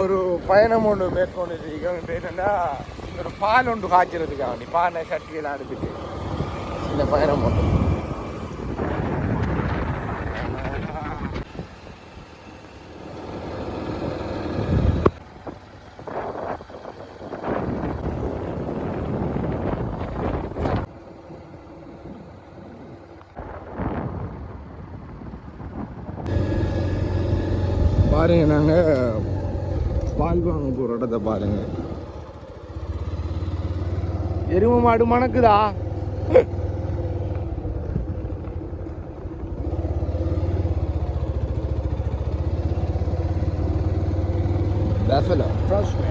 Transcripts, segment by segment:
ஒரு பயணம் ஒன்று மேற்கொண்டு இருக்கோம் ஒரு பால் ஒன்று காய்ச்சறதுக்காக வேண்டி பானை சட்டியெல்லாம் எடுத்துட்டு இந்த பயணம் ஒன்று பாருங்க நாங்கள் வாங்க போகிற இடத்த பாருங்க எரும மாடு மணக்குதா Buffalo. Trust me.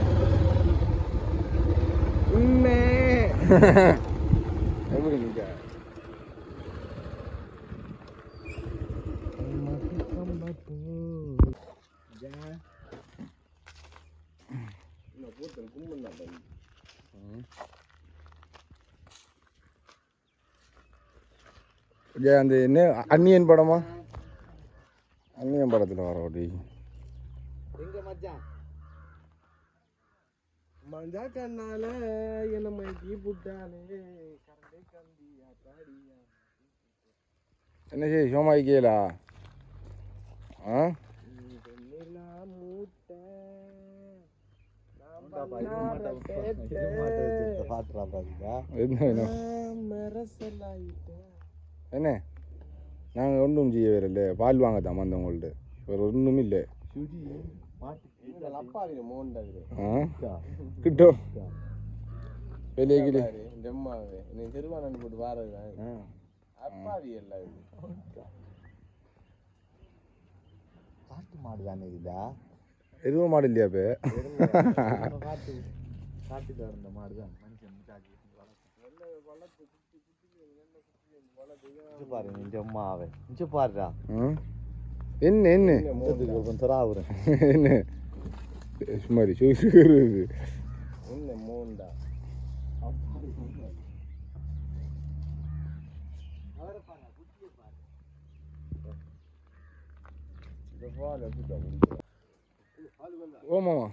எப்படி நீங்க ஜெய அந்த என்ன அந்நியன் படமா அந்நியன் படத்தில் வர மச்சான் மஞ்சா கண்ணால என்ன மைக்கி புட்டானே கரண்டே கம்பியா தாடியா என்ன செய்ய சோமாய்க்கலா ஆ மூட்டை என்ன நாங்கள் ஒன்றும் செய்ய வரல பால் வாங்க தான் வந்தவங்கள்ட்ட வேறு ஒன்றும் இல்லை. கிட்டோ வெளியே கிளி திருவானந்து போட்டு வாரது அப்பாவி எல்லாம் காட்டு மாடு தானே இதா? எருவ மாடு இல்லையா இப்போ? பாரு என்ன என்ன? என்ன சுமாரி சுகுரு என்ன மோண்டா? ஓமாமா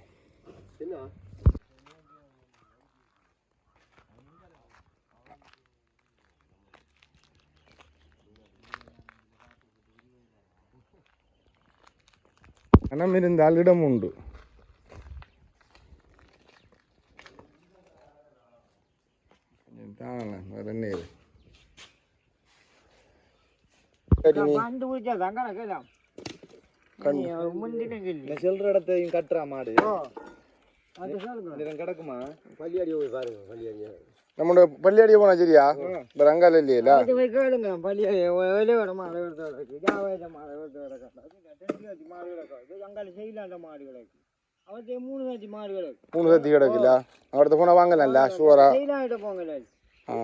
மனம் இருந்தால் இடம் உண்டு. தாங்க வேற என்ன நான் சொல்ற இடத்தையும் கட்டுறா மாடு. கிடக்குமா? பள்ளியாடி போய் பாருங்க பள்ளியாடி. நம்மளோட பள்ளியாடியே போனா சரியா? இப்போ ரங்கால இல்லையில மூணு சத்தி கிடக்குல்ல? அவர்கிட்ட போனால் வாங்கலாம்ல ஆ?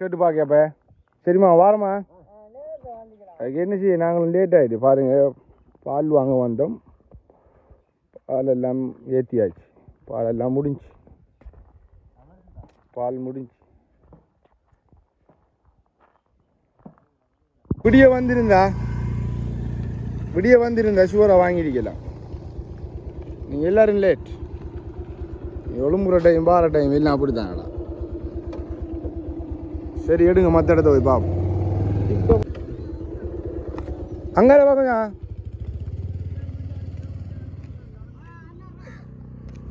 கேட்டு பாக்கியாப்ப சரிம்மா வாரம்மா. அதுக்கு என்ன செய்ய நாங்களும் லேட் ஆகிடுது பாருங்கள் பால் வாங்க வந்தோம். பால் எல்லாம் ஏற்றியாச்சு பால் எல்லாம் முடிஞ்சு. பால் முடிஞ்சு. விடிய வந்திருந்தா? விடிய வந்திருந்தா ஷூரை வாங்கிருக்கலாம். நீங்கள் எல்லோரும் லேட் எழும்புற டைம் பாற டைம் எல்லாம் அப்படி சரி எடுங்க மற்ற இடத்த போய் பார்ப்போம் இப்போ அங்கே பார்க்குங்க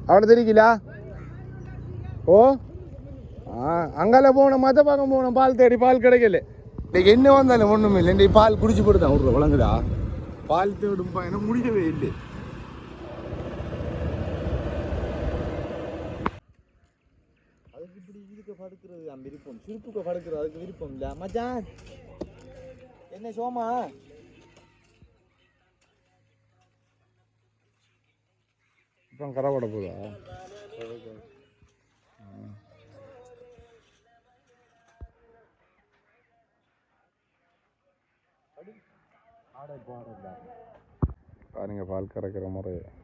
അവിടെ തിരിക്കില്ല ഓ ആ അങ്കാല പോകണം മറ്റ ഭാഗം പോകണം പാൽ തേടി പാൽ കിടക്കല്ലേ இன்னைக்கு என்ன வந்தாலும் ஒன்றும் இல்லை இந்த பால் குடிச்சு போட்டு தான் விட்ற வழங்குதா பால் தேடும் பயணம் முடியவே இல்லை அதுக்கு இப்படி இதுக்கு படுக்கிறது அந்த விருப்பம் சுருப்புக்கு படுக்கிறது அதுக்கு விருப்பம் இல்ல மச்சான் என்ன சோமா இப்போ கரை போட போதா பாருங்க பால் கறக்கிற முறை எது எல்லாம்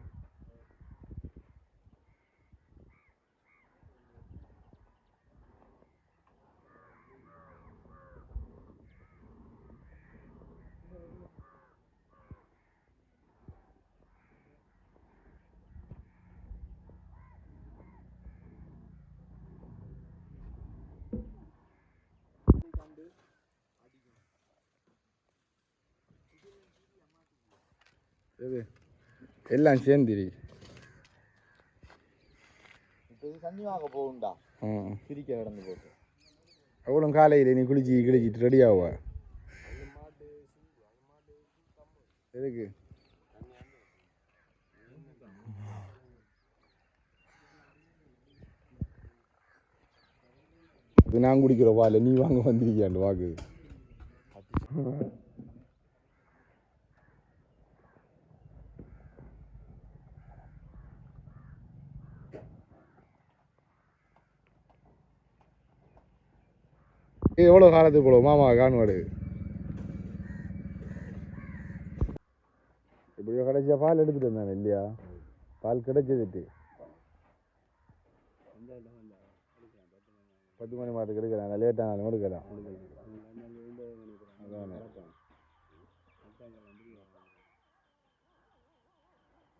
சேர்ந்துரு இப்போ இது தண்ணி வாங்க போகும்டா ஆ பிரிக்க கிடந்து போட்டு அவ்வளோ காலையில் நீ குளிச்சு கிழிச்சிட்டு ரெடி ஆகுவ எதுக்கு? இது நான் குடிக்கிற பால் நீ வாங்க வந்திருக்கியாண்டு வாக்கு. இது எவ்வளோ காலத்துக்கு போல? மாமா கான்வாடு. இப்படியோ கிடைச்ச பால் எடுத்துட்டு வந்தானே இல்லையா? பால் கிடைச்சதுட்டு. பத்து மணி மாதத்துக்கு எடுக்கிறேன் லேட்டாக எடுக்கலாம் அதானே.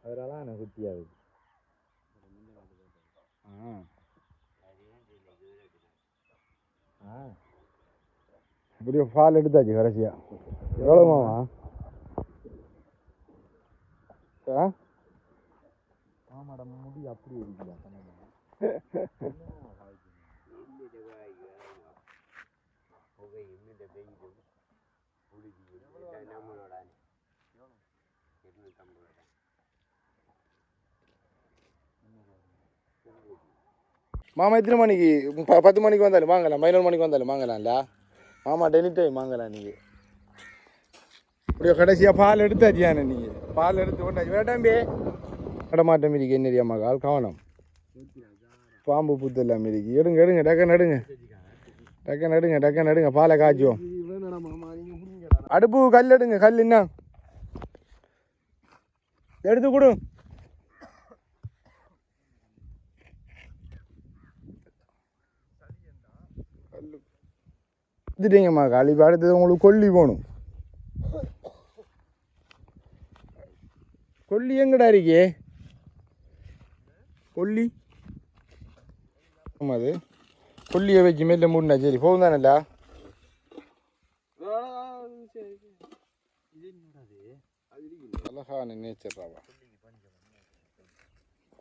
அதனால எனக்கு இருக்குது ஆ. ஆ. இப்படியோ பால் எடுத்தாச்சு கடைசியா. எவ்வளோ மாமா? ஆ? ஆமாடா முடி அப்படி இருக்குல்ல கண்ணாடி. மாமா எத்தனை மணிக்கு? பத்து மணிக்கு வந்தாலும் வாங்கலாம் பதினொரு மணிக்கு வந்தாலும் வாங்கலாம்ல? ஆமாம் டெனி டைம் வாங்கலாம் நீங்கள் அப்படியே கடைசியாக பால் எடுத்தாச்சியானே நீங்கள் பால் எடுத்து கொண்டாச்சு வேற தம்பி? கடமாட்டம் மிதிக்கு என்ன தெரியாமா கால் கவனம். பாம்பு புத்து எல்லாம் எடுங்க எடுங்க டக்க நடுங்க டக்க நடுங்க டக்க நடுங்க பாலை காய்ச்சுவோம். அடுப்பு கல் எடுங்க கல் என்ன எடுத்து கொடு. எடுத்துட்டீங்கம்மா காலி இப்போ அடுத்தது உங்களுக்கு கொல்லி போகணும் கொல்லி எங்கடா இருக்கே கொல்லி அது கொல்லியை வச்சு மெல்ல மூடினா சரி போகும் தானேடா அழகான நேச்சர் ராவா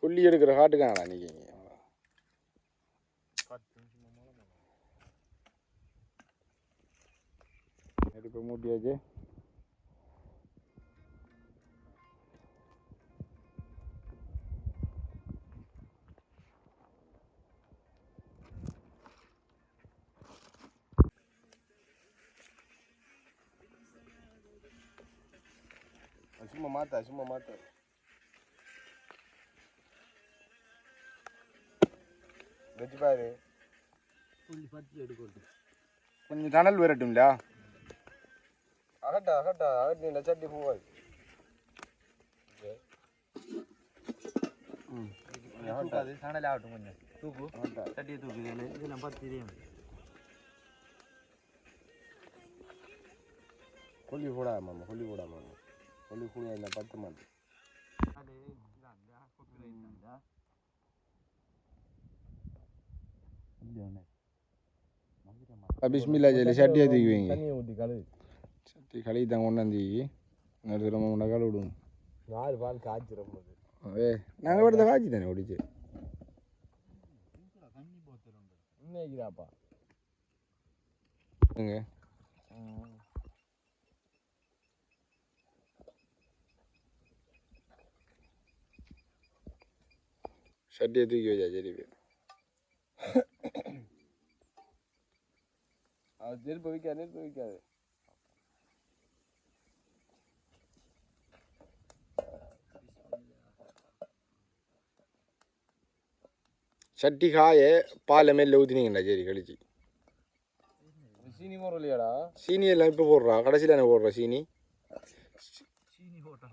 கொல்லி எடுக்கிற காட்டுக்கானடா நீங்கள் இப்போ மூட்டியாச்சு சும்மா மாத்தா சும்மா மாத்தா வச்சு பாரு கொஞ்சம் டனல் வரட்டும்ல அகட்டா அகட்டா அகட்டி சட்டி பூவாது தூக்காது சணல் ஆகட்டும் கொஞ்சம் தூக்கு தட்டியை தூக்கு இதெல்லாம் பார்த்து தெரியும் கொல்லி போடா மாமா கொல்லி போடா மாமா கொல்லி கூட இந்த பத்து மாட்டு பிஸ்மில்லா ஜெல்லி சட்டியை தூக்கி வைங்க தண்ணியை ஊற்றி கழுவு சட்டி கழுவி தான் கொண்டாந்து அடுத்து ரொம்ப கழுவி விடுங்க நாலு பால் காய்ச்சிரும் போது ஏ நாங்கள் விடுத்த காய்ச்சி தானே ஓடிச்சு இன்னைக்குதாப்பா எங்க சட்டியை தூக்கி வச்சா சரி அது நெருப்பு வைக்காது நெருப்பு வைக்காது. சட்டி காய பாலை மேல ஊற்றினீங்கடா சரி கழிச்சு? சீனி போடுற இல்லையாடா சீனி எல்லாம் இப்போ போடுறா கடைசியில் என்ன போடுறா சீனி? சீனி போட்டா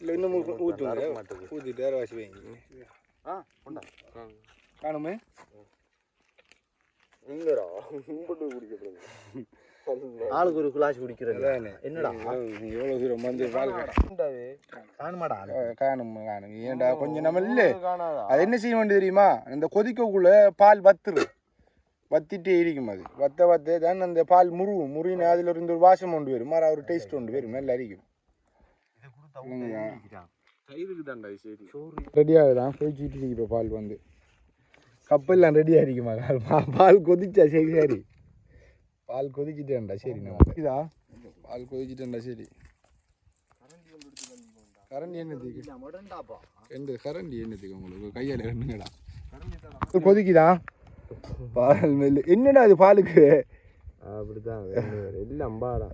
இல்லை இன்னும் ஊற்றுங்க ஊற்றிட்டு வேறு வாசி வைங்க. ஆ கொண்டா. காணுமே? இல்லைடா கும்பிட்டு குடிக்கப்படுது. ஆளுக்கு ஒரு கிளாஸ் குடிக்கிறது. என்னடா? எவ்வளோ தூரம் வந்து பால் காணுமாடா காணும் காணும். ஏன்டா கொஞ்சம் நம்ம இல்லை. அது என்ன செய்ய வேண்டியது தெரியுமா? அந்த கொதிக்கக்குள்ள பால் வத்துரு. வத்திட்டே இருக்கும் அது. வத்த வத்த தான் அந்த பால் முருகும் முறின அதில் இருந்து ஒரு வாசம் கொண்டு வரும். மறு ஒரு டேஸ்ட் கொண்டு வரும். நல்லா அரிக்கும். ரெடி ஆகுதான் கொதிச்சுட்டு இருக்கு இப்போ பால் வந்து. கப்பல்லாம் ரெடியாக இருக்குமா பால் கொதிச்சா சரி சரி பால் கொதிச்சுட்டேன்டா சரி நம்ம இதா பால் கொதிச்சுட்டேன்டா சரி கரண்டி என்னத்துக்கு எந்த கரண்டி என்னத்துக்கு உங்களுக்கு கையால் இது கொதிக்குதா பால் மெல்லு என்னடா அது பாலுக்கு அப்படிதான் எல்லாம் பாடா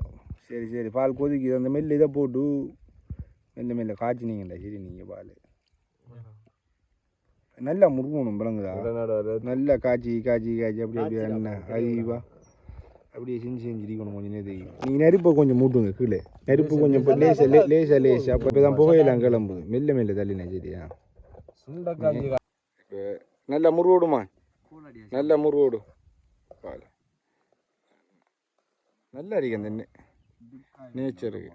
சரி சரி பால் கொதிக்குது அந்த மெல்லு இதை போட்டு மெல்ல மெல்ல காய்ச்சினீங்கடா சரி நீங்கள் பால் நல்லா முருகணும் விளங்குதா? நல்லா காய்ச்சி காய்ச்சி காய்ச்சி அப்படியே அப்படியே ஐவா அப்படியே செஞ்சு செஞ்சு இருக்கணும் கொஞ்சம் நேரத்துக்கு நீங்கள் நெருப்பை கொஞ்சம் மூட்டுங்க கீழே. நெருப்பு கொஞ்சம் இப்போ லேசா லே லேசா லேசா. அப்போ இப்போ தான் புகையெல்லாம் கிளம்புது. மெல்ல மெல்ல தள்ளினா சரியா? இப்போ நல்லா முருவோடுமா நல்லா முருவோடு பால் நல்லா இருக்கு அந்த நேச்சருக்கு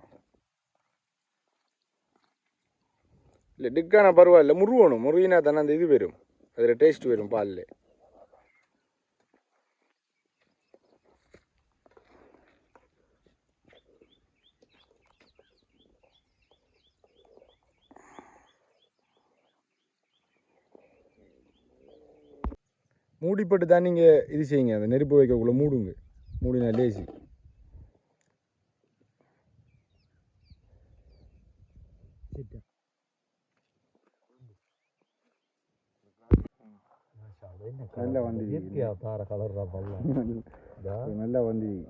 இல்லை டிக்கான பரவாயில்ல. முருகணும் முருகினா தானே அந்த இது வரும். அதில் டேஸ்ட் வரும் பாலில். மூடிப்பட்டு தான் நீங்கள் இது செய்யுங்க. அந்த நெருப்பு வைக்கக்குள்ளே மூடுங்க. மூடினா லேசி நல்லா வந்து தார கலர்ரா பல்ல. நல்லா வந்து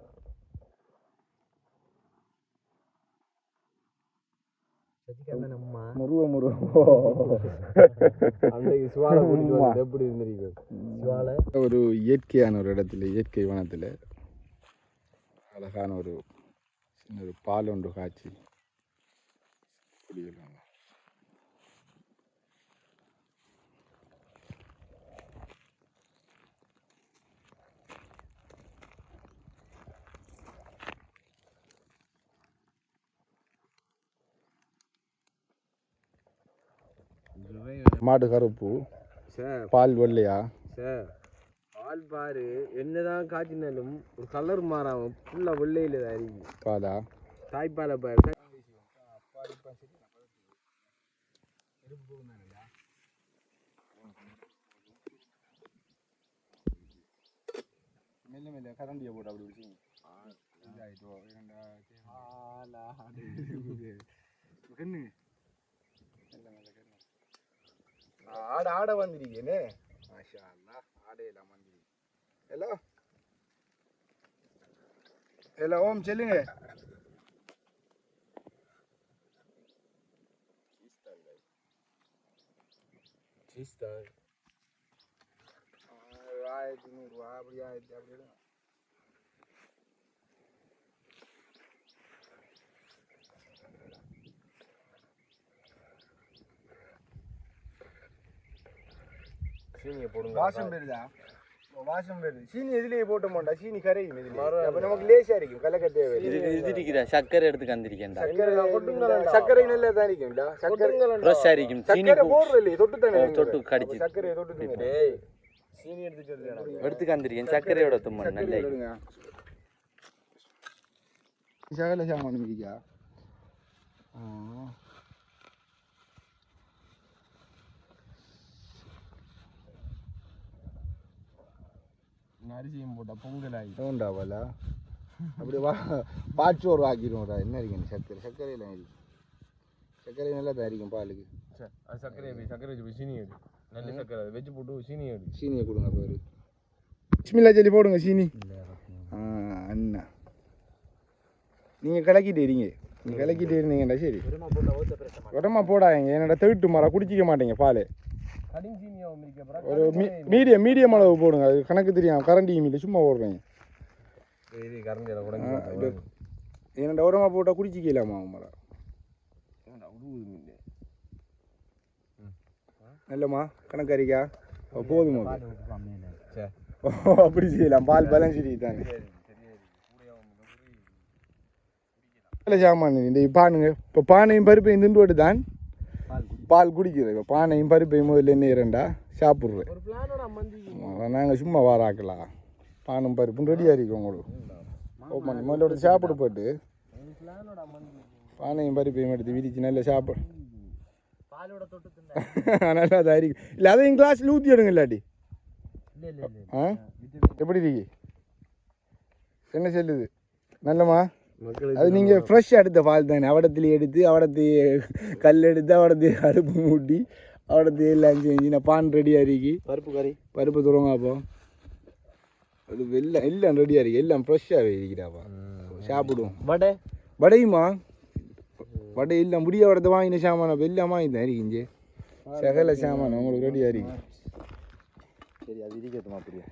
முருவ முருவ. எப்படி இருந்திருக்கு? சிவாலை? ஒரு இயற்கையான ஒரு இடத்துல இயற்கை வனத்தில். அழகான ஒரு சின்ன ஒரு பால் ஒன்று காய்ச்சி. குடிக்கலாம் மாடு கருப்பு சார் பால் வெள்ளையா சார் பால் பாரு என்னதான் காய்ச்சினாலும் ஒரு கலர் மாறாம ஃபுல்லா வெள்ளையில தான் இருக்கு பாலா தாய்ப்பாலை பாரு மெல்ல மெல்ல கரண்டியை போட்டு அப்படி வச்சுங்க கண்ணு ஆட ஆட வந்திருக்கேனே மாஷா அல்லா ஆடையெல்லாம் வந்திருக்கு ஹலோ ஹலோ ஓம் சொல்லுங்க ஆயிரத்தி நூறுரூவா அப்படி ஆயிரத்தி அப்படி சீனியை போடுங்க. வாசம் போயிருதா வாசம் வருது சீனி இதுலயே போட்ட மாட்டா? சீனி கரையும் இதுல அப்ப நமக்கு லேசா இருக்கும். கலக்கட்டே இது இருக்கிற சக்கரை எடுத்து கந்திருக்கேன் சக்கரை கொட்டுங்களா சக்கரை நல்லா தான் இருக்கும்டா. சக்கரை ஃப்ரெஷ்ஷா இருக்கும். சீனி போடுற இல்ல தொட்டு தானே சக்கரையோட தும்மன் நல்லா சாமான் மிதிக்கா அரிசியும் போட்டா பொங்கல் ஆகி உண்டாவல அப்படி வா பாச்சோறு ஆக்கிடுவோம்டா என்ன இருக்கு சர்க்கரை சர்க்கரை எல்லாம் இருக்கு சர்க்கரை நல்லா தான் இருக்கும் பாலுக்கு. அது சர்க்கரை வை, சர்க்கரை வச்சு சீனி எடு நல்ல சர்க்கரை அதை வச்சு போட்டு சீனி எடு சீனியை கொடுங்க பாரு. பிஸ்மில்லா ஜெல்லி போடுங்க சீனி. ஆ அண்ணா. நீங்கள் கலக்கிட்டு இருங்க. நீங்கள் கலக்கிட்டு இருந்தீங்கடா சரி. உடம்பா போடாதீங்க. என்னடா தேட்டு மரம் குடிச்சிக்க மாட்டீங்க பால். ஒரு மீடியம் மீடியம் அளவு போடுங்க. அது கணக்கு தெரியும் கரண்டி மீன் சும்மா போடுறீங்க. இது கரண்டியில் கூட இது என்னடா உரமா போட்டால் குடிச்சிக்கலாமா மரம் நல்லம்மா கணக்கறிக்கா போதுமா ஓ, அப்படி செய்யலாம். பால் பேலன்ஸ் தானே. நல்ல சாமான் இந்த பானுங்க. இப்போ பானையும் பருப்பையும் திண்டு தான் பால் குடிக்கிறது இப்போ பானையும் பருப்பையும் முதல்ல என்ன இரண்டா சாப்பிட்றேன். நாங்கள் சும்மா வாராக்கலாம் பானும் பருப்பும் ரெடியாக இருக்கும் உங்களுக்கு. ஓப்பன் முதல்ல எடுத்து சாப்பிட போட்டு. பானையும் பருப்பையும் எடுத்து விரிச்சு நல்லா சாப்பிடு. நல்லா தான் இருக்கு இல்லை அதையும் கிளாஸில் ஊற்றி எடுங்க இல்லாட்டி. இல்ல இல்ல இல்ல ஆ? எப்படி இருக்கு? என்ன சொல்லுது? நல்லம்மா அது நீங்கள் ஃப்ரெஷ்ஷாக எடுத்த பால் தானே. அவடத்துல எடுத்து அவடத்து கல் எடுத்து அவடத்து அடுப்பு மூட்டி அவடத்து எல்லாம் செஞ்சு நான் பான் ரெடியாக இருக்கு. பருப்பு கறி. பருப்பு துறங்க அப்போ அது எல்லாம் எல்லாம் ரெடியாக இருக்கு. எல்லாம் ஃப்ரெஷ்ஷாகவே இருக்கிறாப்பா சாப்பிடுவோம். வடை? வடையுமா? வடை எல்லாம் முடிய வடத்தை வாங்கின சாமான். அப்போ எல்லாம் வாங்கி தான் இருக்கு இங்கே. சகல சாமான் உங்களுக்கு ரெடியாக இருக்கு. சரி அது இருக்கட்டும் அப்படியே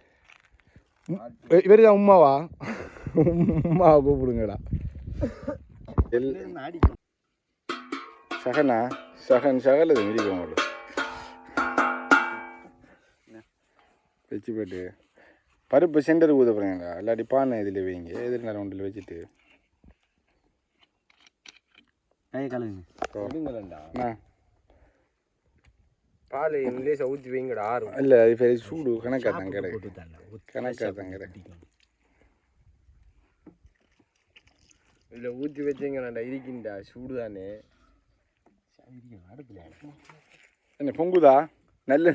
இவர் தான் உமாவா உமாவை கூப்பிடுங்கடா. சகனா சகன் சகல இது மிதிக்கும் உங்களுக்கு வச்சு போட்டு. பருப்பு சென்டர் ஊத போகிறீங்களா இல்லாட்டி பானை இதில் வைங்க. எதிர் நேரம் ஒன்றில் வச்சுட்டு. கை கலங்க அண்ணா பால் லேசாக ஊற்றி வைங்கடா ஆறு. இல்லை அது சூடு. கணக்காக தான் கிடக்கு கணக்காக தான். கிடக்கு இல்லை ஊற்றி வச்சிங்கடா இருக்கின்றா சூடு தானே என்ன பொங்குதா? நல்ல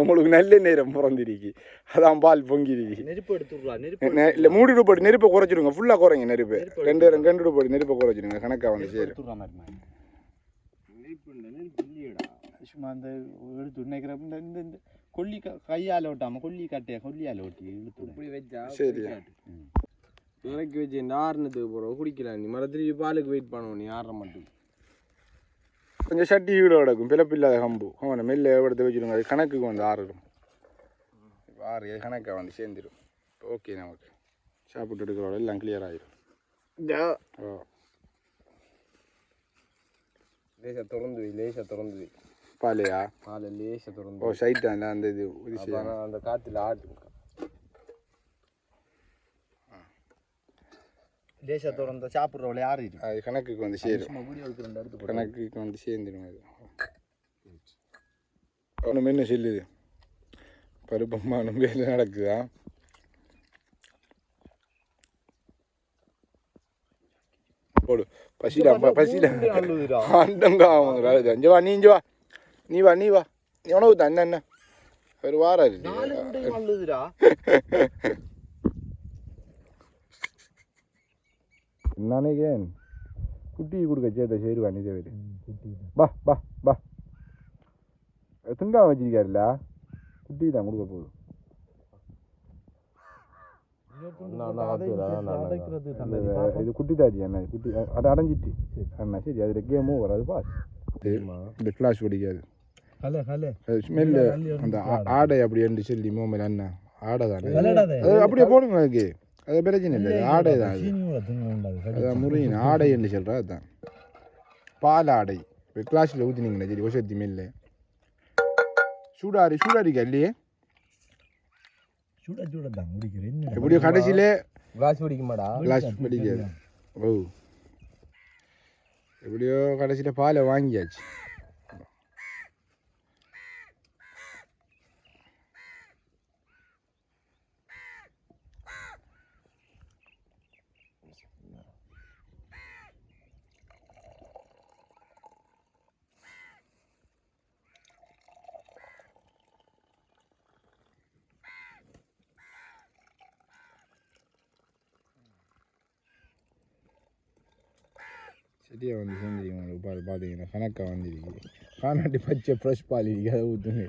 உங்களுக்கு நல்ல நேரம் பிறந்திருக்கு. அதான் பால் பொங்கிருக்கு. நெருப்பு நெ- இல்ல மூடி ரூபா போட்டு நெருப்பை குறைச்சிடுங்க. ஃபுல்லாக குறைங்க நெருப்பு. ரெண்டு ரெண்டு போட்டு நெருப்பை குறைச்சிடுங்க. கணக்காக வந்து சரி சும்மா அந்த எடுத்து நினைக்கிற இந்த இந்த கொல்லி கையால் ஓட்டாமல் கொல்லி கட்டைய கொல்லியால் ஓட்டி இழுத்து சரி. இறக்கி வச்சு இந்த ஆறுனத்துக்கு போகிறோம் குடிக்கலாம் நீ மரத்துலேயே பாலுக்கு வெயிட் பண்ணுவோம். நீ ஆடுற மட்டும். கொஞ்சம் சட்டி வீடு கிடக்கும். பிளப்பில்லாத கம்பு. அவனை மெல்ல எடுத்து வச்சுடுங்க அது கணக்குக்கு வந்து ஆறிடும் ஆறு கணக்காக வந்து சேர்ந்துடும் ஓகே நமக்கு. சாப்பிட்டு எடுக்கிறோட எல்லாம் கிளியர் ஆகிடும் ஓ லேசாக திறந்து வை லேசாக திறந்து வை. பாலையா? பாலை லேசாக திறந்து ஓ சைட்டா அந்த இது அந்த காற்றுல ஆட்டு தேச திறந்த சாப்பிட்றவளை யார் இருக்கு அது கணக்குக்கு வந்து சேரும். சும்மா வீடியோ எடுக்கிற ரெண்டு போட்டு கணக்குக்கு வந்து சேர்ந்துடும் அது. ஒன்று என்ன சொல்லுது? பருப்பம்மானும் வேலை நடக்குதா? போடு. பசிடா பசிடா. அண்டங்க அவங்களா இங்கே வா நீ வா. நீ வா நீ வா. நீ உணவு தான் என்ன ஒரு வாரம் இருக்கு. நல்லதுடா நானேகேன் குட்டி கொடுக்க சேத்த சேருவா நீ தேவை பா பா பா துங்கா வச்சிருக்காருல்ல குட்டி தான் கொடுக்க போகுது அடைக்கிறது இது- இது குட்டி அண்ணா இது குட்டி அட அடைஞ்சிட்டு அண்ணா சரி அதில் கேம் ஓவர் அது பாஸ் இந்த ஃப்ளாஷ் பிடிக்காது ஹலோ ஹலோ ஸ்மெல்லு அந்த ஆடை அப்படி என்று சொல்லி மோமல் அண்ணா ஆடை தானே. அது அப்படியே போடுங்க அதுக்கு அது பிரச்சனை இல்லை ஆடை தான் அது முறியின் ஆடை என்று சொல்கிறா அதுதான் பால் ஆடை. இப்போ கிளாஸில் ஊற்றினீங்களா சரி ஒசத்தி மில்ல. சூடாரி சூடாரிக்கா இல்லையே? சுட சுட தான் முடிக்கிறேன் எப்படியோ கடைசியிலே காசு பிடிக்க மாடா கிளாஸ் பிடிக்காது. ஓ. எப்படியோ கடைசியில் பாலை வாங்கியாச்சு. No. சரியாக வந்து சேர்ந்துருக்கு உங்களுக்கு பாரு பார்த்தீங்கன்னா கணக்காக வந்துருக்கு காணாட்டி பச்சை ஃப்ரெஷ் பால் இருக்கு அதை ஊற்றுங்க